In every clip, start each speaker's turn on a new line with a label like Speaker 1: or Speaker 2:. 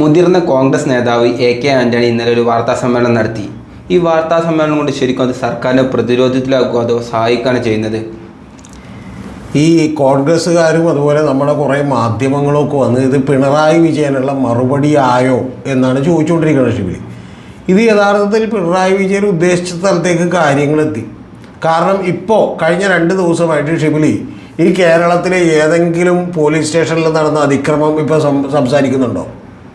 Speaker 1: മുതിർന്ന കോൺഗ്രസ് നേതാവ് A K Antony ഇന്നലെ ഒരു വാർത്താ സമ്മേളനം നടത്തി. ഈ വാർത്താ സമ്മേളനം കൊണ്ട് ശരിക്കും അത് സർക്കാരിനെ പ്രതിരോധത്തിലാക്കുക അതോ സഹായിക്കുകയാണ് ചെയ്യുന്നത്?
Speaker 2: ഈ കോൺഗ്രസ്സുകാരും അതുപോലെ നമ്മുടെ കുറേ മാധ്യമങ്ങളൊക്കെ വന്ന് ഇത് പിണറായി വിജയനുള്ള മറുപടി ആയോ എന്നാണ് ചോദിച്ചുകൊണ്ടിരിക്കുന്നത് ഷിബിലി ഇത് യഥാർത്ഥത്തിൽ പിണറായി വിജയൻ ഉദ്ദേശിച്ച സ്ഥലത്തേക്ക് കാര്യങ്ങളെത്തി. കാരണം ഇപ്പോൾ കഴിഞ്ഞ രണ്ട് ദിവസമായിട്ട് ഷിബിലി ഈ കേരളത്തിലെ ഏതെങ്കിലും പോലീസ് സ്റ്റേഷനിൽ നടന്ന അതിക്രമം ഇപ്പോൾ സംസാരിക്കുന്നുണ്ടോ?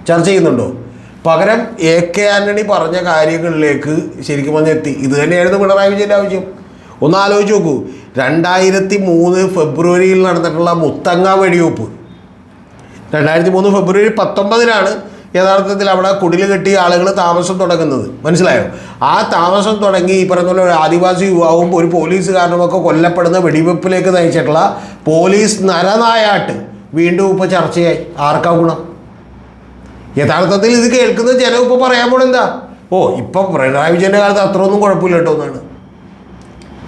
Speaker 2: ചർച്ച ചെയ്യുന്നുണ്ടോ? പകരം എ കെ ആന്റണി പറഞ്ഞ കാര്യങ്ങളിലേക്ക് ശരിക്കും പറഞ്ഞെത്തി ഇത് തന്നെയായിരുന്നു പിണറായി വിജയന്റെ ആവശ്യം. ഒന്ന് ആലോചിച്ച് നോക്കൂ. രണ്ടായിരത്തി മൂന്ന് ഫെബ്രുവരിയിൽ നടന്നിട്ടുള്ള മുത്തങ്ങ വെടിവെപ്പ്. രണ്ടായിരത്തി മൂന്ന് ഫെബ്രുവരി പത്തൊമ്പതിനാണ് യഥാർത്ഥത്തിൽ അവിടെ കുടിൽ കെട്ടി ആളുകൾ താമസം തുടങ്ങുന്നത്. മനസ്സിലായോ? ആ താമസം തുടങ്ങി ഈ പറഞ്ഞ പോലെ ഒരു ആദിവാസി യുവാവും ഒരു പോലീസുകാരനുമൊക്കെ കൊല്ലപ്പെടുന്ന വെടിവെപ്പിലേക്ക് നയിച്ചിട്ടുള്ള പോലീസ് നരനായാട്ട് വീണ്ടും ഇപ്പോൾ ചർച്ചയായി. ആർക്കാ ഗുണം? യഥാർത്ഥത്തിൽ ഇത് കേൾക്കുന്ന ജനം ഇപ്പോൾ പറയാൻ പോണെന്താ ഓ ഇപ്പം പിണറായി വിജയന്റെ കാലത്ത് അത്രയൊന്നും കുഴപ്പമില്ല കേട്ടോ എന്നാണ്.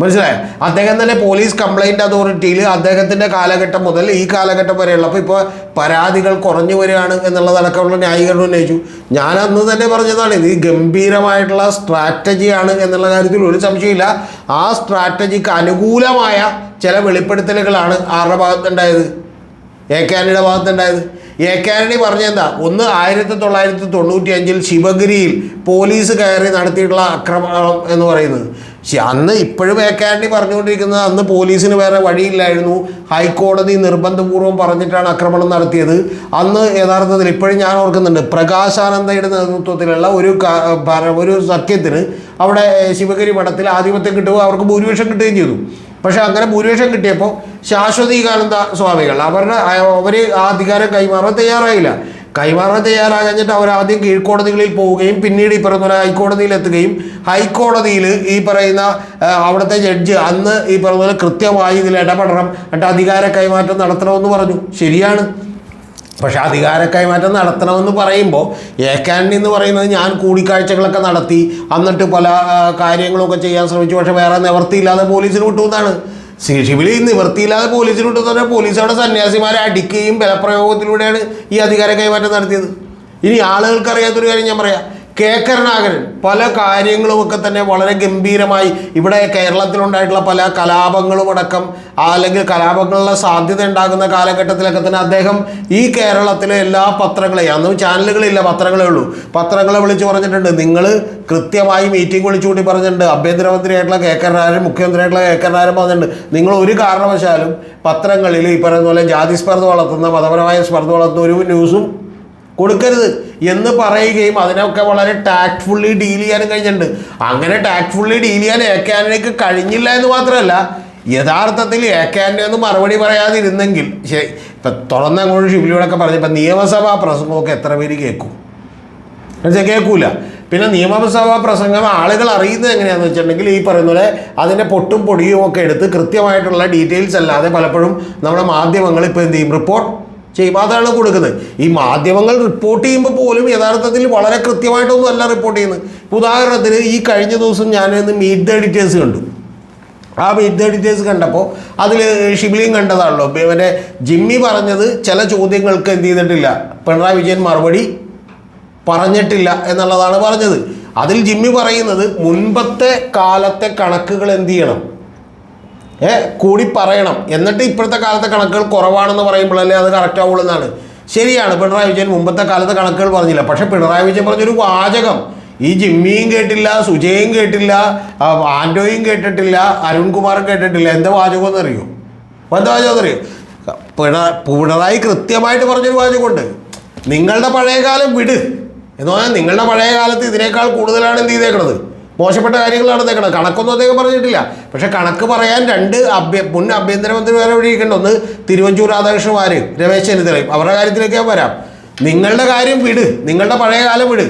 Speaker 2: മനസ്സിലായോ? അദ്ദേഹം തന്നെ പോലീസ് കംപ്ലൈന്റ് അതോറിറ്റിയിൽ അദ്ദേഹത്തിന്റെ കാലഘട്ടം മുതൽ ഈ കാലഘട്ടം വരെയുള്ള അപ്പോൾ ഇപ്പോൾ പരാതികൾ കുറഞ്ഞു വരികയാണ് എന്നുള്ളതടക്കമുള്ള ന്യായീകരണം ഉന്നയിച്ചു. ഞാൻ അന്ന് തന്നെ പറഞ്ഞതാണ് ഇത് ഗംഭീരമായിട്ടുള്ള സ്ട്രാറ്റജിയാണ് എന്നുള്ള കാര്യത്തിൽ ഒരു സംശയമില്ല. ആ സ്ട്രാറ്റജിക്ക് അനുകൂലമായ ചില വെളിപ്പെടുത്തലുകളാണ് ആരുടെ ഭാഗത്തുണ്ടായത്? എ കെ ആന്റണിയുടെ ഭാഗത്തുണ്ടായത്? എ കെ ആന്റണി പറഞ്ഞെന്താ? ഒന്ന് ആയിരത്തി തൊള്ളായിരത്തി തൊണ്ണൂറ്റി അഞ്ചിൽ ശിവഗിരിയിൽ പോലീസ് കയറി നടത്തിയിട്ടുള്ള ആക്രമണം എന്ന് പറയുന്നത്. അന്ന് ഇപ്പോഴും എ കെ ആന്റണി പറഞ്ഞുകൊണ്ടിരിക്കുന്നത് അന്ന് പോലീസിന് വേറെ വഴിയില്ലായിരുന്നു. ഹൈക്കോടതി നിർബന്ധപൂർവം പറഞ്ഞിട്ടാണ് ആക്രമണം നടത്തിയത്. അന്ന് യഥാർത്ഥത്തിൽ ഇപ്പോഴും ഞാൻ ഓർക്കുന്നുണ്ട് പ്രകാശാനന്ദയുടെ നേതൃത്വത്തിലുള്ള ഒരു ഒരു സഖ്യത്തിന് അവിടെ ശിവഗിരി മഠത്തിൽ ആധിപത്യം കിട്ടുകയും അവർക്ക് ഭൂരിപക്ഷം കിട്ടുകയും ചെയ്തു. പക്ഷെ അങ്ങനെ ഭൂരിപക്ഷം കിട്ടിയപ്പോൾ ശാശ്വതീകാനന്ദ സ്വാമികൾ? അവരുടെ അവർ ആ അധികാരം കൈമാറാൻ തയ്യാറായില്ല. കൈമാറാൻ തയ്യാറാകഞ്ഞിട്ട് അവർ ആദ്യം കീഴ്ക്കോടതികളിൽ പോവുകയും പിന്നീട് ഈ പറയുന്ന ഹൈക്കോടതിയിൽ എത്തുകയും ഹൈക്കോടതിയിൽ ഈ പറയുന്ന അവിടുത്തെ ജഡ്ജ് അന്ന് ഈ പോലെ കൃത്യമായി ഇതിൽ ഇടപെടണം എന്നിട്ട് അധികാര കൈമാറ്റം നടത്തണമെന്ന് പറഞ്ഞു. ശരിയാണ്. പക്ഷെ അധികാര കൈമാറ്റം നടത്തണമെന്ന് പറയുമ്പോൾ ഏക്കാൻഡി എന്ന് പറയുന്നത് ഞാൻ കൂടിക്കാഴ്ചകളൊക്കെ നടത്തി എന്നിട്ട് പല കാര്യങ്ങളൊക്കെ ചെയ്യാൻ ശ്രമിച്ചു. പക്ഷെ വേറെ നിവർത്തിയില്ലാതെ പോലീസിന് വിട്ടുവെന്നാണ് ശിബിലി നിവർത്തിയില്ലാതെ പോലീസിന് പോലീസ് അവിടെ സന്യാസിമാരെ അടിക്കുകയും ബലപ്രയോഗത്തിലൂടെയാണ് ഈ അധികാര കൈമാറ്റം നടത്തിയത്. ഇനി ആളുകൾക്ക് അറിയാത്തൊരു കാര്യം ഞാൻ പറയാം. കെ കരുണാകരൻ പല കാര്യങ്ങളുമൊക്കെ തന്നെ വളരെ ഗംഭീരമായി ഇവിടെ കേരളത്തിലുണ്ടായിട്ടുള്ള പല കലാപങ്ങളും അടക്കം അല്ലെങ്കിൽ കലാപങ്ങളുടെ സാധ്യത ഉണ്ടാകുന്ന കാലഘട്ടത്തിലൊക്കെ തന്നെ അദ്ദേഹം ഈ കേരളത്തിലെ എല്ലാ പത്രങ്ങളെയും അന്നും ചാനലുകളില്ല പത്രങ്ങളെ ഉള്ളൂ. പത്രങ്ങളെ വിളിച്ചു പറഞ്ഞിട്ടുണ്ട്. നിങ്ങൾ കൃത്യമായി മീറ്റിംഗ് വിളിച്ചുകൂടി പറഞ്ഞിട്ടുണ്ട്. ആഭ്യന്തരമന്ത്രിയായിട്ടുള്ള കെ കരുണാകരൻ മുഖ്യമന്ത്രിയായിട്ടുള്ള കെ കരുണാകരൻ പറഞ്ഞിട്ടുണ്ട്. നിങ്ങൾ ഒരു കാരണവശാലും പത്രങ്ങളിൽ ഈ പറയുന്ന പോലെ ജാതി സ്പർദ്ധ വളർത്തുന്ന മതപരമായ സ്പർദ്ധ വളർത്തുന്ന ഒരു ന്യൂസും കൊടുക്കരുത് എന്ന് പറയുകയും അതിനൊക്കെ വളരെ ടാക്ട്ഫുള്ളി ഡീൽ ചെയ്യാനും കഴിഞ്ഞിട്ടുണ്ട്. അങ്ങനെ ടാക്ട്ഫുള്ളി ഡീൽ ചെയ്യാൻ എ കെ ആന്റണിക്ക് കഴിഞ്ഞില്ല എന്ന് മാത്രമല്ല യഥാർത്ഥത്തിൽ എ കെ ആന്റണി ഒന്ന് മറുപടി പറയാതിരുന്നെങ്കിൽ ശരി ഇപ്പം തുറന്നങ്ങോട്ട് ഷിബിലിയോടൊക്കെ ഇപ്പം നിയമസഭാ പ്രസംഗമൊക്കെ എത്ര പേര് കേൾക്കും? എന്നുവെച്ചാൽ കേൾക്കൂല. പിന്നെ നിയമസഭാ പ്രസംഗം ആളുകൾ അറിയുന്നത് എങ്ങനെയാണെന്ന് വെച്ചിട്ടുണ്ടെങ്കിൽ ഈ പറയുന്ന പോലെ അതിന്റെ പൊട്ടും പൊടിയും ഒക്കെ എടുത്ത് കൃത്യമായിട്ടുള്ള ഡീറ്റെയിൽസ് അല്ലാതെ പലപ്പോഴും നമ്മുടെ മാധ്യമങ്ങൾ ഇപ്പോൾ എന്ത് ചെയ്യും? റിപ്പോർട്ട് ചെയ്യും അതാണ് കൊടുക്കുന്നത്. ഈ മാധ്യമങ്ങൾ റിപ്പോർട്ട് ചെയ്യുമ്പോൾ പോലും യഥാർത്ഥത്തിൽ വളരെ കൃത്യമായിട്ടൊന്നും അല്ല റിപ്പോർട്ട് ചെയ്യുന്നത്. ഉദാഹരണത്തിന് ഈ കഴിഞ്ഞ ദിവസം ഞാനിന്ന് മീറ്റ് ദ എഡിറ്റേഴ്സ് കണ്ടു. ആ മീറ്റ് ദ എഡിറ്റേഴ്സ് കണ്ടപ്പോൾ അതിൽ ഷിബിലിയും കണ്ടതാണല്ലോ. ഇവരെ ജിമ്മി പറഞ്ഞത് ചില ചോദ്യങ്ങൾക്ക് എന്ത് ചെയ്തിട്ടില്ല. പിണറായി വിജയൻ മറുപടി പറഞ്ഞിട്ടില്ല എന്നുള്ളതാണ് പറഞ്ഞത്. അതിൽ ജിമ്മി പറയുന്നത് മുൻപത്തെ കാലത്തെ കണക്കുകൾ എന്ത് ചെയ്യണം? കൂടി പറയണം. എന്നിട്ട് ഇപ്പോഴത്തെ കാലത്തെ കണക്കുകൾ കുറവാണെന്ന് പറയുമ്പോഴല്ലേ അത് കറക്റ്റ് ആവുള്ളൂ എന്നാണ്. ശരിയാണ് പിണറായി വിജയൻ മുമ്പത്തെ കാലത്തെ കണക്കുകൾ പറഞ്ഞില്ല. പക്ഷെ പിണറായി വിജയൻ പറഞ്ഞൊരു വാചകം. ഈ ജിമ്മിയും കേട്ടില്ല സുജയും കേട്ടില്ല ആൻഡോയും കേട്ടിട്ടില്ല അരുൺകുമാറും കേട്ടിട്ടില്ല. എന്താ വാചകം എന്നറിയോ എന്താ വാചകം എന്നറിയോ പിണ പിണറായി കൃത്യമായിട്ട് പറഞ്ഞൊരു വാചകമുണ്ട്. നിങ്ങളുടെ പഴയകാലം വിട്. എന്ന് പറഞ്ഞാൽ നിങ്ങളുടെ പഴയ കാലത്ത് ഇതിനേക്കാൾ കൂടുതലാണ് എന്ത് ചെയ്തേക്കണത്? മോശപ്പെട്ട കാര്യങ്ങളാണ് നടന്നേക്കണം കണക്കൊന്നും അദ്ദേഹം പറഞ്ഞിട്ടില്ല. പക്ഷെ കണക്ക് പറയാൻ രണ്ട് അഭ്യ മുൻ ആഭ്യന്തരമന്ത്രി വേറെ എവിടെയിരിക്കണ്ട ഒന്ന് തിരുവഞ്ചൂർ രാധാകൃഷ്ണമാര് രമേശ് ചെന്നിത്തലയും. അവരുടെ കാര്യത്തിലേക്ക് വരാം. നിങ്ങളുടെ കാര്യം വിട്. നിങ്ങളുടെ പഴയ കാലം വിട്.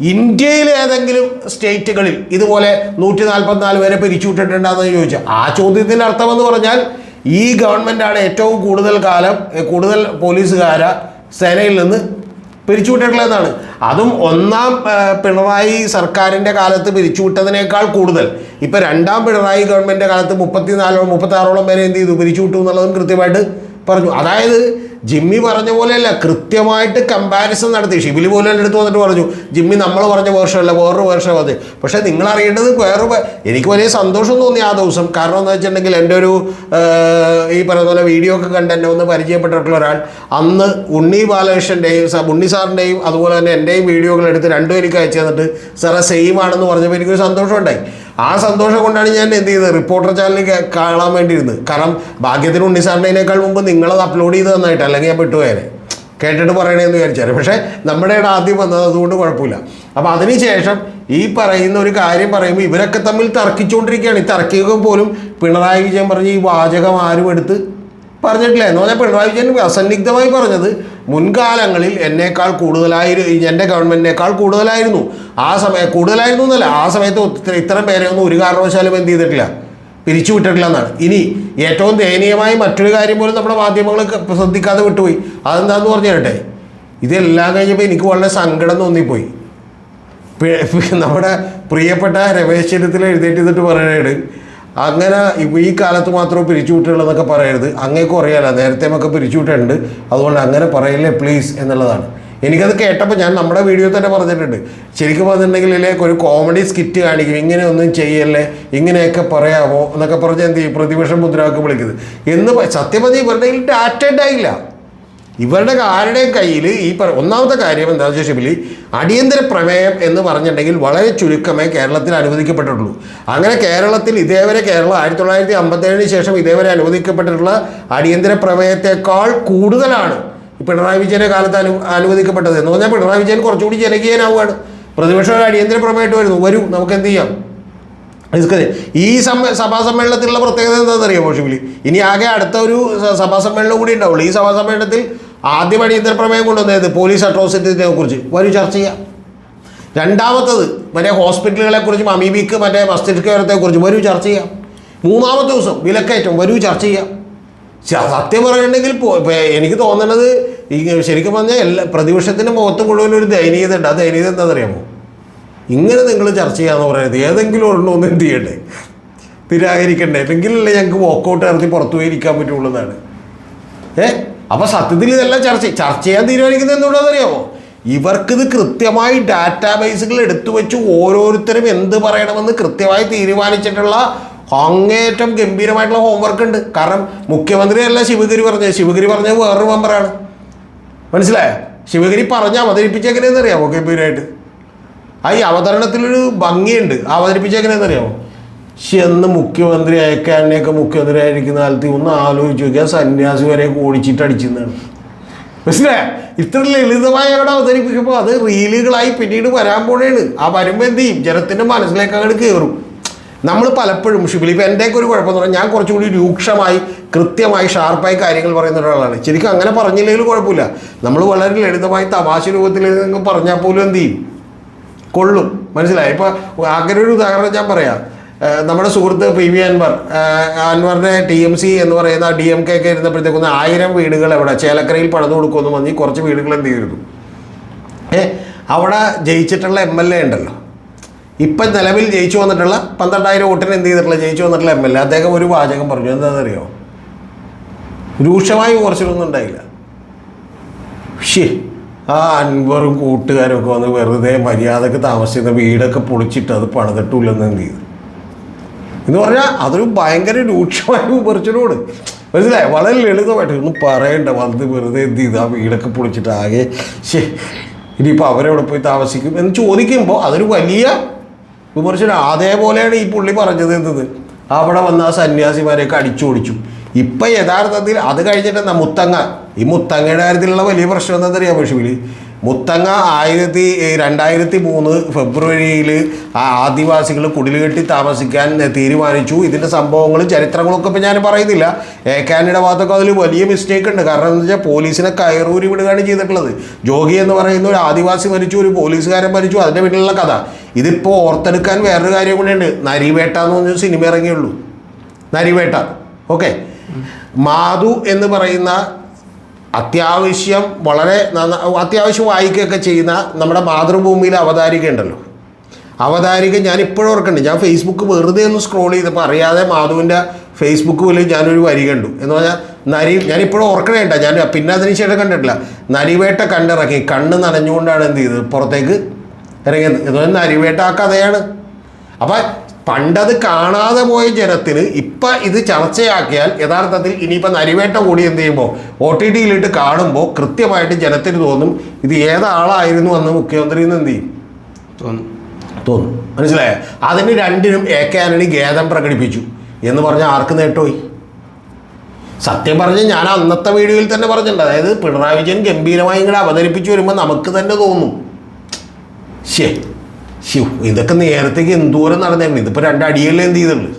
Speaker 2: ഇന്ത്യയിൽ ഏതെങ്കിലും സ്റ്റേറ്റുകളിൽ ഇതുപോലെ നൂറ്റി നാൽപ്പത്തിനാല് പേരെ പിരിച്ചുവിട്ടിട്ടുണ്ടെന്ന് ചോദിച്ചാൽ ആ ചോദ്യത്തിന്റെ അർത്ഥമെന്ന് പറഞ്ഞാൽ ഈ ഗവൺമെന്റാണ് ഏറ്റവും കൂടുതൽ കാലം കൂടുതൽ പോലീസുകാരെ സേനയിൽ നിന്ന് പിരിച്ചുവിട്ടിട്ടുള്ളതെന്നാണ്. അതും ഒന്നാം പിണറായി സർക്കാരിന്റെ കാലത്ത് പിരിച്ചുവിട്ടതിനേക്കാൾ കൂടുതൽ. ഇപ്പം രണ്ടാം പിണറായി ഗവൺമെന്റ് കാലത്ത് മുപ്പത്തിനാലോ മുപ്പത്താറോളം പേരെ എന്ത് ചെയ്തു? പിരിച്ചുവിട്ടു എന്നുള്ളതും കൃത്യമായിട്ട് പറഞ്ഞു. അതായത് ജിമ്മി പറഞ്ഞ പോലെയല്ല കൃത്യമായിട്ട് കമ്പാരിസൺ നടത്തി. ഷിബിലി പോലെ എടുത്ത് വന്നിട്ട് പറഞ്ഞു ജിമ്മി നമ്മൾ പറഞ്ഞ വേർഷമല്ല വേറൊരു വേർഷം അത് പക്ഷേ നിങ്ങൾ അറിയേണ്ടത് വേറെ എനിക്ക് വലിയ സന്തോഷം തോന്നി ആ ദിവസം. കാരണം എന്ന് വെച്ചിട്ടുണ്ടെങ്കിൽ എന്റെ ഒരു ഈ പറയുന്ന പോലെ വീഡിയോ ഒക്കെ കണ്ട് എന്നെ ഒന്ന് പരിചയപ്പെട്ടിട്ടുള്ള ഒരാൾ. അന്ന് ഉണ്ണി ബാലകൃഷ്ണന്റെയും ഉണ്ണി സാറിന്റെയും അതുപോലെ തന്നെ എന്റെയും വീഡിയോകൾ എടുത്ത് രണ്ടും എനിക്ക് അയച്ചു തന്നിട്ട് സാറേ സെയിം ആണെന്ന് പറഞ്ഞപ്പോൾ എനിക്കൊരു സന്തോഷം ഉണ്ടായി ആ സന്തോഷം കൊണ്ടാണ് ഞാൻ എന്ത് ചെയ്തത്? റിപ്പോർട്ടർ ചാനലിൽ കാണാൻ വേണ്ടിയിരുന്നത്. കാരണം ഭാഗ്യത്തിന് ഉണ്ണി സാറിനേക്കാൾ മുമ്പ് നിങ്ങളത് അപ്ലോഡ് ചെയ്ത് തന്നായിട്ട് അല്ലെങ്കിൽ ഞാൻ വിട്ടുപോയേനെ കേട്ടിട്ട് പറയണേന്ന് വിചാരിച്ചാൽ പക്ഷേ നമ്മുടെ ഇവിടെ ആദ്യം വന്നത് അതുകൊണ്ട് കുഴപ്പമില്ല. അപ്പോൾ അതിനുശേഷം ഈ പറയുന്ന ഒരു കാര്യം പറയുമ്പോൾ ഇവരൊക്കെ തമ്മിൽ തർക്കിച്ചുകൊണ്ടിരിക്കുകയാണ് ഈ തർക്കിക്കുക പോലും പിണറായി വിജയൻ പറഞ്ഞ് ഈ വാചകം ആരും എടുത്ത് പറഞ്ഞിട്ടില്ല. എന്ന് പറഞ്ഞാൽ പിണറായി വിജയൻ അസന്നിഗ്ധമായി പറഞ്ഞത് മുൻകാലങ്ങളിൽ എന്നേക്കാൾ കൂടുതലായിരുന്നു എന്റെ ഗവൺമെന്റിനേക്കാൾ കൂടുതലായിരുന്നു. ആ സമയം കൂടുതലായിരുന്നു എന്നല്ല ആ സമയത്ത് ഇത്തരം പേരെയൊന്നും ഒരു കാരണവശാലും എന്ത് ചെയ്തിട്ടില്ല. പിരിച്ചു വിട്ടിട്ടില്ല എന്നാണ്. ഇനി ഏറ്റവും ദയനീയമായ മറ്റൊരു കാര്യം പോലും നമ്മുടെ മാധ്യമങ്ങൾ ശ്രദ്ധിക്കാതെ വിട്ടുപോയി. അതെന്താന്ന് പറഞ്ഞു തരട്ടെ ഇതെല്ലാം കഴിഞ്ഞപ്പോൾ എനിക്ക് വളരെ സങ്കടം തോന്നിപ്പോയി. നമ്മുടെ പ്രിയപ്പെട്ട രമേശ് ചെന്നിത്തല എഴുന്നേറ്റ് നിന്നിട്ട് പറയണത് അങ്ങനെ ഈ കാലത്ത് മാത്രം പിരിച്ചു വിട്ടുള്ളതെന്നൊക്കെ പറയരുത്. അങ്ങേക്കും അറിയാലോ നേരത്തെ നമുക്ക് പിരിച്ചു വിട്ടിട്ടുണ്ട് അതുകൊണ്ട് അങ്ങനെ പറയില്ലേ പ്ലീസ് എന്നുള്ളതാണ്. എനിക്കത് കേട്ടപ്പോൾ ഞാൻ നമ്മുടെ വീഡിയോ തന്നെ പറഞ്ഞിട്ടുണ്ട്. ശരിക്കും പറഞ്ഞിട്ടുണ്ടെങ്കിൽ ഒരു കോമഡി സ്കിറ്റ് കാണിക്കും. ഇങ്ങനെയൊന്നും ചെയ്യല്ലേ? ഇങ്ങനെയൊക്കെ പറയാമോ എന്നൊക്കെ പറഞ്ഞ് എന്ത് ചെയ്യും? പ്രതിപക്ഷം മുദ്രാവാക്യം വിളിക്കുന്നത്. എന്ന് സത്യപതി ഇവരുടെ ഡാറ്റ ഉണ്ടായില്ല. ഇവരുടെ ആരുടെയും കയ്യിൽ ഈ ഒന്നാമത്തെ കാര്യം എന്താണെന്ന് വെച്ചാൽ അടിയന്തര പ്രമേയം എന്ന് പറഞ്ഞിട്ടുണ്ടെങ്കിൽ വളരെ ചുരുക്കമേ കേരളത്തിൽ അനുവദിക്കപ്പെട്ടിട്ടുള്ളൂ. അങ്ങനെ കേരളത്തിൽ ഇതേവരെ കേരളം ആയിരത്തി തൊള്ളായിരത്തി അമ്പത്തേഴിന് ശേഷം ഇതേവരെ അനുവദിക്കപ്പെട്ടിട്ടുള്ള അടിയന്തര പ്രമേയത്തെക്കാൾ കൂടുതലാണ് പിണറായി വിജയന്റെ കാലത്ത് അനു അനുവദിക്കപ്പെട്ടത്. എന്ന് പറഞ്ഞാൽ പിണറായി വിജയൻ കുറച്ചുകൂടി ജനകീയനാവുകയാണ്. പ്രതിപക്ഷം അടിയന്തര പ്രമേയമായിട്ട് വരുന്നു. വരൂ നമുക്ക് എന്ത് ചെയ്യാം? ഈ സമ്മ സഭാ സമ്മേളനത്തിലുള്ള പ്രത്യേകത എന്താണെന്ന് അറിയാമോ ഷിബിലി ഇനി ആകെ അടുത്ത ഒരു സഭാ സമ്മേളനം കൂടി ഉണ്ടാവുള്ളൂ. ഈ സഭാ സമ്മേളനത്തിൽ ആദ്യം അടിയന്തര പ്രമേയം കൊണ്ടുവന്നത് പോലീസ് അട്രോസിറ്റിനെ കുറിച്ച്. വരും ചർച്ച ചെയ്യാം. രണ്ടാമത്തത് മറ്റേ ഹോസ്പിറ്റലുകളെ കുറിച്ചും അമീബിക്ക് മറ്റേ മസ്തിഷ്കത്തെ കുറിച്ചും വരൂ ചർച്ച ചെയ്യാം. മൂന്നാമത്തെ ദിവസം വിലക്കയറ്റം വരൂ ചർച്ച ചെയ്യാം. സത്യം പറയുന്നുണ്ടെങ്കിൽ എനിക്ക് തോന്നുന്നത് ഈ ശരിക്കും പറഞ്ഞാൽ എല്ലാ പ്രതിപക്ഷത്തിന്റെ മുഖത്ത് മുഴുവൻ ഒരു ദയനീയത ഉണ്ട് ആ ദയനീയത എന്താണെന്നറിയാമോ? ഇങ്ങനെ നിങ്ങൾ ചർച്ച ചെയ്യാന്ന് പറയുന്നത് ഏതെങ്കിലും ഒരെണ്ണം ഒന്ന് എന്ത് ചെയ്യണ്ടേ നിരാകരിക്കണ്ടേ എങ്കിലല്ലേ ഞങ്ങൾക്ക് വോക്കൗട്ട് ഇറങ്ങി പുറത്തു പോയി ഇരിക്കാൻ പറ്റുള്ളൂ എന്നാണ്. ഏ? അപ്പോൾ സത്യത്തിൽ ഇതെല്ലാം ചർച്ച ചർച്ച ചെയ്യാൻ തീരുമാനിക്കുന്നത് എന്തുകൊണ്ടാണെന്നറിയാമോ ഇവർക്കിത് കൃത്യമായി ഡാറ്റാബേസുകൾ എടുത്തു വെച്ച് ഓരോരുത്തരും എന്ത് പറയണമെന്ന് കൃത്യമായി തീരുമാനിച്ചിട്ടുള്ള അങ്ങേറ്റം ഗംഭീരമായിട്ടുള്ള ഹോംവർക്ക് ഉണ്ട്. കാരണം മുഖ്യമന്ത്രിയല്ല ശിവഗിരി പറഞ്ഞത്. ശിവഗിരി പറഞ്ഞത് വേറൊരു മെമ്പറാണ് മനസ്സിലായോ? ശിവഗിരി പറഞ്ഞ് അവതരിപ്പിച്ചെങ്ങനെയെന്നറിയാമോ ഗംഭീരമായിട്ട് ആ ഈ അവതരണത്തിലൊരു ഭംഗിയുണ്ട്. അവതരിപ്പിച്ചെങ്ങനെയെന്ന് അറിയാമോ പക്ഷെ എന്ന് മുഖ്യമന്ത്രി അയക്കാനെയൊക്കെ മുഖ്യമന്ത്രി ആയിരിക്കുന്ന കാലത്ത് ഒന്ന് ആലോചിച്ച് നോക്കിയാൽ സന്യാസി വരെ ഓടിച്ചിട്ട് അടിച്ചെന്നാണ്. മനസ്സിലായോ? ഇത്ര ലളിതമായ അവിടെ അവതരിപ്പിക്കുമ്പോൾ അത് റീലുകളായി പിന്നീട് വരാൻ പോണേണ്. ആ വരുമ്പോൾ എന്ത് ചെയ്യും? ജനത്തിന്റെ മനസ്സിലേക്ക് അങ്ങോട്ട് കയറും നമ്മൾ പലപ്പോഴും ഷിബിൽ ഇപ്പം എന്റെയൊക്കെ ഒരു കുഴപ്പമെന്ന് പറഞ്ഞാൽ ഞാൻ കുറച്ചുകൂടി രൂക്ഷമായി കൃത്യമായി ഷാർപ്പായി കാര്യങ്ങൾ പറയുന്ന ഒരാളാണ്. ശരിക്കും അങ്ങനെ പറഞ്ഞില്ലെങ്കിൽ കുഴപ്പമില്ല. നമ്മൾ വളരെ ലളിതമായി തമാശ രൂപത്തിൽ പറഞ്ഞാൽ പോലും എന്ത് ചെയ്യും? കൊള്ളും. മനസ്സിലായി? ഇപ്പോൾ അങ്ങനെ ഒരു ഉദാഹരണം ഞാൻ പറയാം. നമ്മുടെ സുഹൃത്ത് പി വി അൻവർ അൻവറിന്റെ ടി എം സി എന്ന് പറയുന്ന ഡി എം കെ ഒക്കെ ഇരുന്നപ്പോഴത്തേക്കൊന്ന് ആയിരം വീടുകൾ എവിടെ? ചേലക്കരയിൽ പണിതു കൊടുക്കുമെന്ന് പറഞ്ഞ് കുറച്ച് വീടുകൾ എന്ത് ചെയ്തിരുന്നു? ഏ അവിടെ ജയിച്ചിട്ടുള്ള എം എൽ എ ഉണ്ടല്ലോ. ഇപ്പം നിലവിൽ ജയിച്ചു വന്നിട്ടുള്ള പന്ത്രണ്ടായിരം വോട്ടിന് എന്ത് ചെയ്തിട്ടുള്ള? ജയിച്ചു വന്നിട്ടുള്ള എം എൽ എ. അദ്ദേഹം ഒരു വാചകം പറഞ്ഞു. എന്താണെന്നറിയോ? രൂക്ഷമായി വിമർശനമൊന്നും ഉണ്ടായില്ല. ഷേ ആ അൻവറും കൂട്ടുകാരും ഒക്കെ വന്ന് വെറുതെ മര്യാദയ്ക്ക് താമസിക്കുന്ന വീടൊക്കെ പൊളിച്ചിട്ട് അത് പണിതിട്ടില്ലെന്ന് എന്ത് ചെയ്തു? എന്ന് പറഞ്ഞാൽ അതൊരു ഭയങ്കര രൂക്ഷമായ വിമർശനമാണ്. മനസ്സിലായി? വളരെ ലളിതമായിട്ട് ഒന്നും പറയണ്ട. വന്ന് വെറുതെ എന്ത് ചെയ്താൽ വീടൊക്കെ പൊളിച്ചിട്ട് ആകെ ഇനിയിപ്പോൾ അവരെവിടെ പോയി താമസിക്കും എന്ന് ചോദിക്കുമ്പോൾ അതൊരു വലിയ വിമർശനം. അതേപോലെയാണ് ഈ പുള്ളി പറഞ്ഞത് എന്തത് അവിടെ വന്ന ആ സന്യാസിമാരെയൊക്കെ അടിച്ചോടിച്ചു. ഇപ്പം യഥാർത്ഥത്തിൽ അത് കഴിഞ്ഞിട്ട് മുത്തങ്ങ. ഈ മുത്തങ്ങയുടെ കാര്യത്തിലുള്ള വലിയ പ്രശ്നം എന്താണെന്നറിയാം പക്ഷേ മുത്തങ്ങ ആയിരത്തി രണ്ടായിരത്തി മൂന്ന് ഫെബ്രുവരിയിൽ ആദിവാസികൾ കുടിലുകെട്ടി താമസിക്കാൻ തീരുമാനിച്ചു. ഇതിന്റെ സംഭവങ്ങളും ചരിത്രങ്ങളൊക്കെ ഇപ്പം ഞാൻ പറയുന്നില്ല. ഏക്കാനിയുടെ ഭാഗത്തൊക്കെ അതിൽ വലിയ മിസ്റ്റേക്ക് ഉണ്ട്. കാരണം എന്താ വെച്ചാൽ പോലീസിനെ കയറൂരി വിടുകയാണ് ചെയ്തിട്ടുള്ളത്. ജോഗി എന്ന് പറയുന്ന ഒരു ആദിവാസി മരിച്ചു ഒരു പോലീസുകാരൻ മരിച്ചു. അതിന്റെ പിന്നിലുള്ള കഥ. ഇതിപ്പോൾ ഓർത്തെടുക്കാൻ വേറൊരു കാര്യം കൂടിയുണ്ട്. നരിവേട്ട എന്ന് പറഞ്ഞൊരു സിനിമ ഇറങ്ങിയുള്ളൂ. നരിവേട്ട. ഓക്കെ. മാധു എന്ന് പറയുന്ന അത്യാവശ്യം വളരെ അത്യാവശ്യം വായിക്കുകയൊക്കെ ചെയ്യുന്ന നമ്മുടെ മാതൃഭൂമിയിലെ അവതാരിക ഉണ്ടല്ലോ അവതാരിക ഞാൻ ഇപ്പോഴും ഓർക്കുന്നുണ്ട്. ഞാൻ ഫേസ്ബുക്ക് വെറുതെ ഒന്ന് സ്ക്രോൾ ചെയ്തപ്പോൾ അറിയാതെ മാധുവിന്റെ ഫേസ്ബുക്ക് പോലും ഞാനൊരു വരി കണ്ടു. എന്ന് പറഞ്ഞാൽ നരി ഞാനിപ്പോഴും ഓർക്കണേണ്ട ഞാൻ പിന്നെ അതിന് ശേഷം കണ്ടിട്ടില്ല. നരിവേട്ട കണ്ടിറങ്ങി. കണ്ണ് നനഞ്ഞുകൊണ്ടാണ് എന്ത് ചെയ്തത്? പുറത്തേക്ക് ഇറങ്ങിയത്. എന്ന് പറഞ്ഞാൽ നരിവേട്ട ആ കഥയാണ്. അപ്പം പണ്ടത് കാണാതെ പോയ ജനത്തിന് ഇപ്പം ഇത് ചർച്ചയാക്കിയാൽ യഥാർത്ഥത്തിൽ ഇനിയിപ്പോൾ നരിവേട്ട കൂടി എന്ത് ചെയ്യുമ്പോൾ ഒ ടി ടിയിലിട്ട് കാണുമ്പോൾ കൃത്യമായിട്ട് ജനത്തിന് തോന്നും ഇത് ഏതാളായിരുന്നു അന്ന് മുഖ്യമന്ത്രി എന്ന് എന്ത് ചെയ്യും?
Speaker 1: തോന്നും.
Speaker 2: തോന്നും. മനസ്സിലായോ? അതിന് രണ്ടിനും എ കെ ആന്റണി ഖേദം പ്രകടിപ്പിച്ചു. എന്ന് പറഞ്ഞാൽ ആർക്ക് നേട്ടമായി സത്യം പറഞ്ഞ് ഞാൻ അന്നത്തെ വീഡിയോയിൽ തന്നെ പറഞ്ഞിട്ടുണ്ട്. അതായത് പിണറായി വിജയൻ ഗംഭീരമായി ഇങ്ങനെ അവതരിപ്പിച്ചു വരുമ്പോൾ നമുക്ക് തന്നെ തോന്നും. ശേ ഇതൊക്കെ നേരത്തേക്ക് എന്തോരം നടന്നേക്കണം ഇതിപ്പോൾ രണ്ടടിയല്ലേ എന്ത് ചെയ്തുള്ളൂ?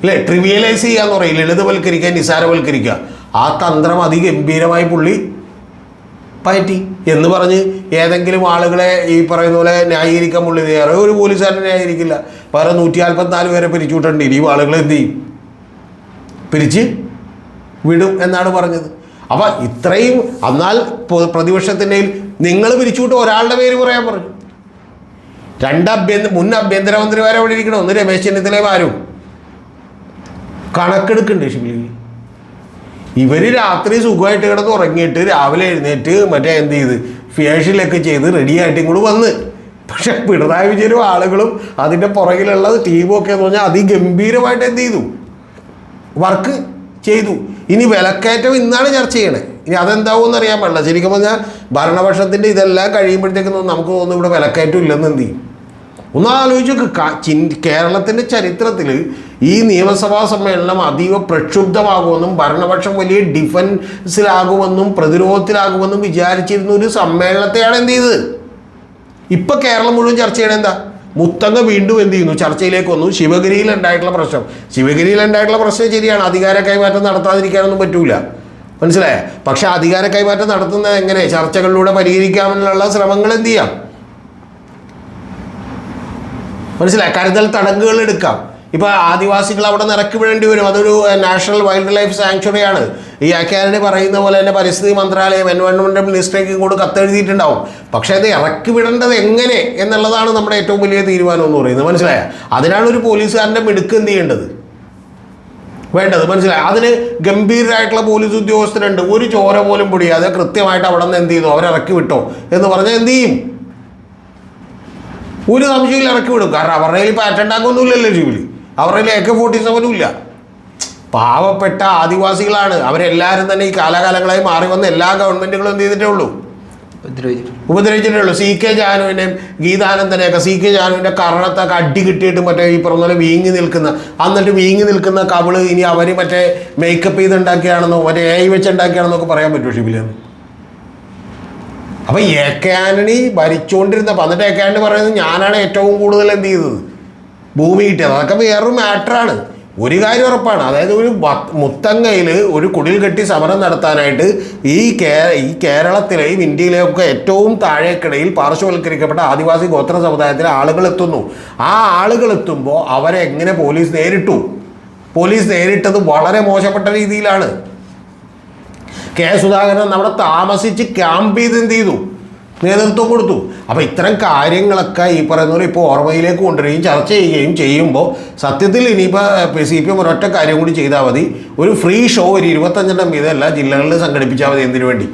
Speaker 2: അല്ലേ? ട്രിവിയലൈസ് ചെയ്യാന്ന് പറയും. ലളിതവൽക്കരിക്കുക നിസാരവൽക്കരിക്കുക. ആ തന്ത്രം അതിഗംഭീരമായി പുള്ളി പയറ്റി. എന്ന് പറഞ്ഞ് ഏതെങ്കിലും ആളുകളെ ഈ പറയുന്ന പോലെ ന്യായീകരിക്കാൻ പുള്ളി വേറെ ഒരു പോലീസുകാരനെ ന്യായീകരിക്കില്ല. വേറെ നൂറ്റി നാൽപ്പത്തിനാല് പേരെ പിരിച്ചു ഇനിയും ആളുകൾ എന്ത് ചെയ്യും? പിരിച്ച് വിടും എന്നാണ് പറഞ്ഞത്. അപ്പം ഇത്രയും എന്നാൽ പ്രതിപക്ഷത്തിന്റെ നിങ്ങൾ പിരിച്ചുവിട്ട് ഒരാളുടെ പേര് പറയാൻ പറഞ്ഞു. രണ്ട് അഭ്യന്തര മുൻ ആഭ്യന്തരമന്ത്രിമാരെ അവിടെ ഇരിക്കണം. ഒന്ന് രമേശ് ചെന്നിത്തല ആരും. കണക്കെടുക്കണ്ടേ ഷിബിലി. ഇവർ രാത്രി സുഖമായിട്ട് കിടന്ന് ഉറങ്ങിയിട്ട് രാവിലെ എഴുന്നേറ്റ് മറ്റേ എന്ത് ചെയ്ത് ഫേഷ്യലൊക്കെ ചെയ്ത് റെഡിയായിട്ട് ഇങ്ങോട്ട് വന്ന്. പക്ഷെ പിണറായി വിജയനും ആളുകളും അതിന്റെ പുറകിലുള്ള ടീമൊക്കെ എന്ന് പറഞ്ഞാൽ അതിഗംഭീരമായിട്ട് എന്ത് ചെയ്തു? വർക്ക് ചെയ്തു. ഇനി വിലക്കയറ്റം ഇന്നാണ് ചർച്ച ചെയ്യണേ. ഇനി അതെന്താവും അറിയാൻ പാടില്ല. ശരിക്കും പറഞ്ഞാൽ ഭരണപക്ഷത്തിന്റെ ഇതെല്ലാം കഴിയുമ്പോഴത്തേക്കും നമുക്ക് തോന്നുന്നു ഇവിടെ വിലക്കയറ്റം ഇല്ലെന്ന് എന്ത് ചെയ്യും? ഒന്ന് ആലോചിച്ച് കേരളത്തിന്റെ ചരിത്രത്തിൽ ഈ നിയമസഭാ സമ്മേളനം അതീവ പ്രക്ഷുബ്ധമാകുമെന്നും ഭരണപക്ഷം വലിയ ഡിഫൻസിലാകുമെന്നും പ്രതിരോധത്തിലാകുമെന്നും വിചാരിച്ചിരുന്ന ഒരു സമ്മേളനത്തെയാണ് എന്ത് ചെയ്തത്? ഇപ്പം കേരളം മുഴുവൻ ചർച്ച ചെയ്യണത് എന്താ? മുത്തങ്ങ വീണ്ടും എന്ത് ചെയ്യുന്നു? ചർച്ചയിലേക്ക് വന്നു. ശിവഗിരിയിൽ ഉണ്ടായിട്ടുള്ള പ്രശ്നം. ശിവഗിരിയിൽ ഉണ്ടായിട്ടുള്ള പ്രശ്നം ശരിയാണ്. അധികാര കൈമാറ്റം നടത്താതിരിക്കാനൊന്നും പറ്റൂല. മനസ്സിലായ? പക്ഷേ അധികാര കൈമാറ്റം നടത്തുന്നത് എങ്ങനെ? ചർച്ചകളിലൂടെ പരിഹരിക്കാമെന്നുള്ള ശ്രമങ്ങൾ എന്ത് ചെയ്യാം? മനസ്സിലായി? കരുതൽ തടങ്കുകൾ എടുക്കാം. ഇപ്പോൾ ആദിവാസികൾ അവിടെ നിറക്കി വിടേണ്ടി വരും. അതൊരു നാഷണൽ വൈൽഡ് ലൈഫ് സാങ്ച്വറിയാണ്. ഈ അക്കാദമി പറയുന്ന പോലെ തന്നെ പരിസ്ഥിതി മന്ത്രാലയം എൻവയോൺമെന്റ് മിനിസ്ട്രിക്ക് കൂടെ കത്തെഴുതിയിട്ടുണ്ടാവും. പക്ഷേ അത് ഇറക്കി വിടേണ്ടത് എങ്ങനെ എന്നുള്ളതാണ് നമ്മുടെ ഏറ്റവും വലിയ തീരുമാനം എന്ന് പറയുന്നത്. മനസ്സിലായ? അതിനാണ് ഒരു പോലീസുകാരന്റെ മിടുക്ക് എന്ത് ചെയ്യേണ്ടത്? വേണ്ടത്. മനസ്സിലായി? അതിന് ഗംഭീരമായിട്ടുള്ള പോലീസ് ഉദ്യോഗസ്ഥരുണ്ട്. ഒരു ചോര പോലും പൊടിയാതെ കൃത്യമായിട്ട് അവിടെ നിന്ന് എന്ത് ചെയ്തു? അവരെ ഇറക്കി വിട്ടോ എന്ന് പറഞ്ഞാൽ എന്ത് ചെയ്യും? ഒരു സംശയമില്ല ഇറക്കി വിടും. കാരണം അവരുടെ കയ്യിൽ പാറ്റേൺ ടാങ്കൊന്നുമില്ലല്ലോ ജീവിൽ അവരുടെ കയ്യിൽ എ കെ ഫോർട്ടി സെവനും ഇല്ല. പാവപ്പെട്ട ആദിവാസികളാണ്. അവരെല്ലാവരും തന്നെ ഈ കാലാകാലങ്ങളായി മാറി വന്ന എല്ലാ ഗവൺമെന്റുകളും എന്ത് ചെയ്തിട്ടേ ഉള്ളൂ?
Speaker 1: ഉപദ്രവിച്ചിട്ട്
Speaker 2: ഉള്ളൂ. സി കെ ജാനുവിനെയും ഗീതാനന്ദനെയൊക്കെ സി കെ ജാനുവിന്റെ കർണത്തൊക്കെ അടി കിട്ടിയിട്ട് മറ്റേ ഈ പറഞ്ഞ പോലെ വീങ്ങി നിൽക്കുന്ന എന്നിട്ട് വീങ്ങി നിൽക്കുന്ന കവിൾ ഇനി അവർ മറ്റേ മേക്കപ്പ് ചെയ്തുണ്ടാക്കിയാണെന്നോ മറ്റേ എ ഐ വെച്ചുണ്ടാക്കിയാണെന്നോ ഒക്കെ പറയാൻ പറ്റുമോ ഷിബിലെന്ന് അപ്പൊ എ കെ ആന്റണി ഭരിച്ചുകൊണ്ടിരുന്നപ്പോൾ എന്നിട്ട് എ കെ ആന്റണി പറയുന്നത് ഞാനാണ് ഏറ്റവും കൂടുതൽ എന്ത് ചെയ്തത്? ഭൂമി കിട്ടിയത്. അതൊക്കെ വേറൊരു മാറ്ററാണ് ഒരു കാര്യം ഉറപ്പാണ്. അതായത് ഒരു മുത്തങ്ങയിൽ ഒരു കുടിൽ കെട്ടി സമരം നടത്താനായിട്ട് ഈ കേ ഈ കേരളത്തിലെയും ഇന്ത്യയിലെയും ഒക്കെ ഏറ്റവും താഴേക്കിടയിൽ പാർശ്വവൽക്കരിക്കപ്പെട്ട ആദിവാസി ഗോത്ര സമുദായത്തിലെ ആളുകൾ എത്തുന്നു. ആ ആളുകൾ എത്തുമ്പോൾ അവരെ എങ്ങനെ പോലീസ് നേരിട്ടു? പോലീസ് നേരിട്ടത് വളരെ മോശപ്പെട്ട രീതിയിലാണ്. കെ സുധാകരൻ അവിടെ താമസിച്ച് ക്യാമ്പ് ചെയ്ത് എന്ത് ചെയ്തു? നേതൃത്വം കൊടുത്തു. അപ്പോൾ ഇത്തരം കാര്യങ്ങളൊക്കെ ഈ പറയുന്നവർ ഇപ്പോൾ ഓർമ്മയിലേക്ക് കൊണ്ടുവരികയും ചർച്ച ചെയ്യുകയും ചെയ്യുമ്പോൾ സത്യത്തിൽ ഇനിയിപ്പോൾ സി പി എം ഒരൊറ്റ കാര്യം കൂടി ചെയ്താൽ മതി. ഒരു ഫ്രീ ഷോ ഒരു ഇരുപത്തഞ്ചെണ്ണം വീതം എല്ലാ ജില്ലകളിലും സംഘടിപ്പിച്ചാൽ മതി എന്തിനു വേണ്ടി?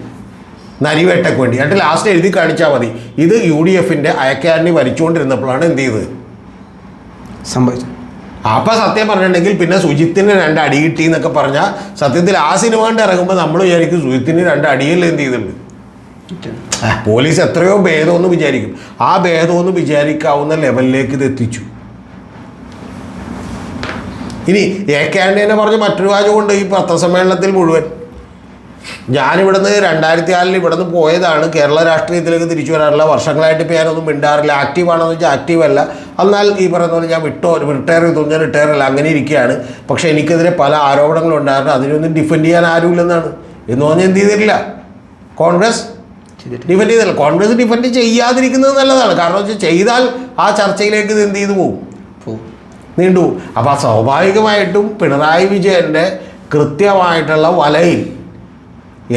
Speaker 2: നരിവേട്ടയ്ക്ക് വേണ്ടി. എന്നിട്ട് ലാസ്റ്റ് എഴുതി കാണിച്ചാൽ മതി. ഇത് യു ഡി എഫിന്റെ അയക്കാരനെ വരിച്ചുകൊണ്ടിരുന്നപ്പോഴാണ് എന്ത് ചെയ്തത്?
Speaker 1: സംഭവിച്ചു
Speaker 2: അപ്പം സത്യം പറഞ്ഞിട്ടുണ്ടെങ്കിൽ പിന്നെ സുജിത്തിന് രണ്ട് അടി കിട്ടി എന്നൊക്കെ പറഞ്ഞാൽ സത്യത്തിൽ ആ സിനിമ കണ്ട് ഇറങ്ങുമ്പോൾ നമ്മൾ വിചാരിക്കും സുജിത്തിന് രണ്ട് അടിയല്ലേ എന്ത് ചെയ്തിട്ടുണ്ട്? പോലീസ് എത്രയോ ഭേദമെന്ന് വിചാരിക്കും. ആ ഭേദമെന്ന് വിചാരിക്കാവുന്ന ലെവലിലേക്ക് ഇത് എത്തിച്ചു. ഇനി എ കെ ആന്റണിനെ പറഞ്ഞ് മറ്റൊരു വാചകമുണ്ട് ഈ പത്രസമ്മേളനത്തിൽ മുഴുവൻ. ഞാനിവിടുന്ന് രണ്ടായിരത്തി ആറിൽ ഇവിടുന്ന് പോയതാണ്. കേരള രാഷ്ട്രീയത്തിലേക്ക് തിരിച്ചു വരാറില്ല. വർഷങ്ങളായിട്ട് ഇപ്പോൾ ഞാനൊന്നും മിണ്ടാറില്ല. ആക്റ്റീവാണെന്ന് വെച്ചാൽ ആക്റ്റീവ് അല്ല. എന്നാൽ ഈ പറയുന്ന പോലെ ഞാൻ വിട്ടോ റിട്ടയർ ചെയ്തു ഞാൻ റിട്ടയർ അല്ല. അങ്ങനെ ഇരിക്കുകയാണ്. പക്ഷേ എനിക്കെതിരെ പല ആരോപണങ്ങളും ഉണ്ടായിരുന്നു അതിനൊന്നും ഡിഫെൻഡ് ചെയ്യാൻ ആരുമില്ലെന്നാണ്. എന്ന് പറഞ്ഞാൽ എന്ത് ചെയ്തിട്ടില്ല? കോൺഗ്രസ് ഡിഫെൻഡ് ചെയ്തില്ല കോൺഗ്രസ് ഡിഫെൻഡ് ചെയ്യാതിരിക്കുന്നത് നല്ലതാണ്. കാരണം വെച്ചാൽ ചെയ്താൽ ആ ചർച്ചയിലേക്ക് ഇത് എന്ത് ചെയ്തു പോകും
Speaker 1: പോവും.
Speaker 2: നീണ്ടു അപ്പോൾ സ്വാഭാവികമായിട്ടും പിണറായി വിജയന്റെ കൃത്യമായിട്ടുള്ള വലയിൽ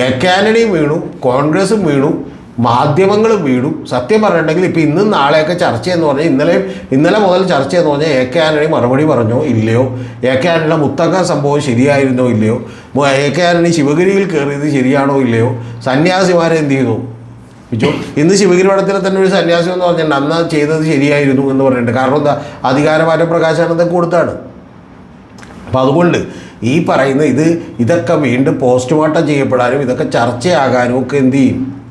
Speaker 2: എ കാനഡയും വീണു കോൺഗ്രസും വീണു മാധ്യമങ്ങൾ വീണു. സത്യം പറഞ്ഞിട്ടുണ്ടെങ്കിൽ ഇപ്പോൾ ഇന്നും നാളെയൊക്കെ ചർച്ച എന്ന് പറഞ്ഞാൽ ഇന്നലെ ഇന്നലെ മുതൽ ചർച്ച എന്ന് പറഞ്ഞാൽ എ കെ ആന്റണി മറുപടി പറഞ്ഞോ ഇല്ലയോ? എ കെ ആന്റണിയുടെ മുത്തക്ക സംഭവം ശരിയായിരുന്നോ ഇല്ലയോ? എ കെ ആന്റണി ശിവഗിരിയിൽ കയറിയത് ശരിയാണോ ഇല്ലയോ? സന്യാസിമാരെ എന്ത് ചെയ്തു? ഇന്ന് ശിവഗിരി മഠത്തിലെ തന്നെ ഒരു സന്യാസി എന്ന് പറഞ്ഞിട്ടുണ്ട് അന്ന് ചെയ്തത് ശരിയായിരുന്നു എന്ന് പറഞ്ഞിട്ടുണ്ട്. കാരണം എന്താ? അധികാരമാറ്റ പ്രകാശനത്തെ കൊടുത്താണ്. അപ്പം അതുകൊണ്ട് ഈ പറയുന്ന ഇത് ഇതൊക്കെ വീണ്ടും പോസ്റ്റ്മോർട്ടം ചെയ്യപ്പെടാനും ഇതൊക്കെ ചർച്ചയാകാനും ഒക്കെ എന്ത് ചെയ്യും?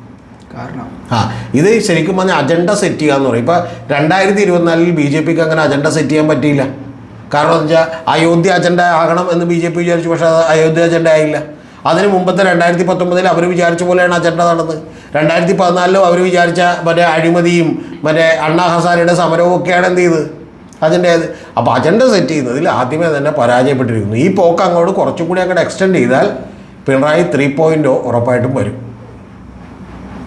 Speaker 1: കാരണം.
Speaker 2: ആ ഇത് ശരിക്കും പറഞ്ഞാൽ അജണ്ട സെറ്റ് ചെയ്യുക എന്ന് പറയും. ഇപ്പോൾ രണ്ടായിരത്തി ഇരുപത്തിനാലിൽ ബി ജെ പിക്ക് അങ്ങനെ അജണ്ട സെറ്റ് ചെയ്യാൻ പറ്റിയില്ല. കാരണം എന്ന് വെച്ചാൽ അയോധ്യ അജണ്ട ആകണം എന്ന് ബി ജെ പി വിചാരിച്ചു പക്ഷേ അത് അയോധ്യ അജണ്ട ആയില്ല. അതിന് മുമ്പത്തെ രണ്ടായിരത്തി പത്തൊമ്പതിൽ അവർ വിചാരിച്ച പോലെയാണ് അജണ്ട നടന്നത്. രണ്ടായിരത്തി പതിനാലിലും അവർ വിചാരിച്ച മറ്റേ അഴിമതിയും മറ്റേ അണ്ണാ ഹസാരയുടെ സമരവും ഒക്കെയാണ് എന്ത് ചെയ്തത്? ഏത്? അപ്പോൾ അജണ്ട സെറ്റ് ചെയ്യുന്നതിൽ ആദ്യമേ തന്നെ പരാജയപ്പെട്ടിരിക്കുന്നു. ഈ പോക്ക് അങ്ങോട്ട് കുറച്ചും കൂടി അങ്ങോട്ട് എക്സ്റ്റെൻഡ് ചെയ്താൽ പിണറായി ത്രീ പോയിന്റോ ഉറപ്പായിട്ടും വരും.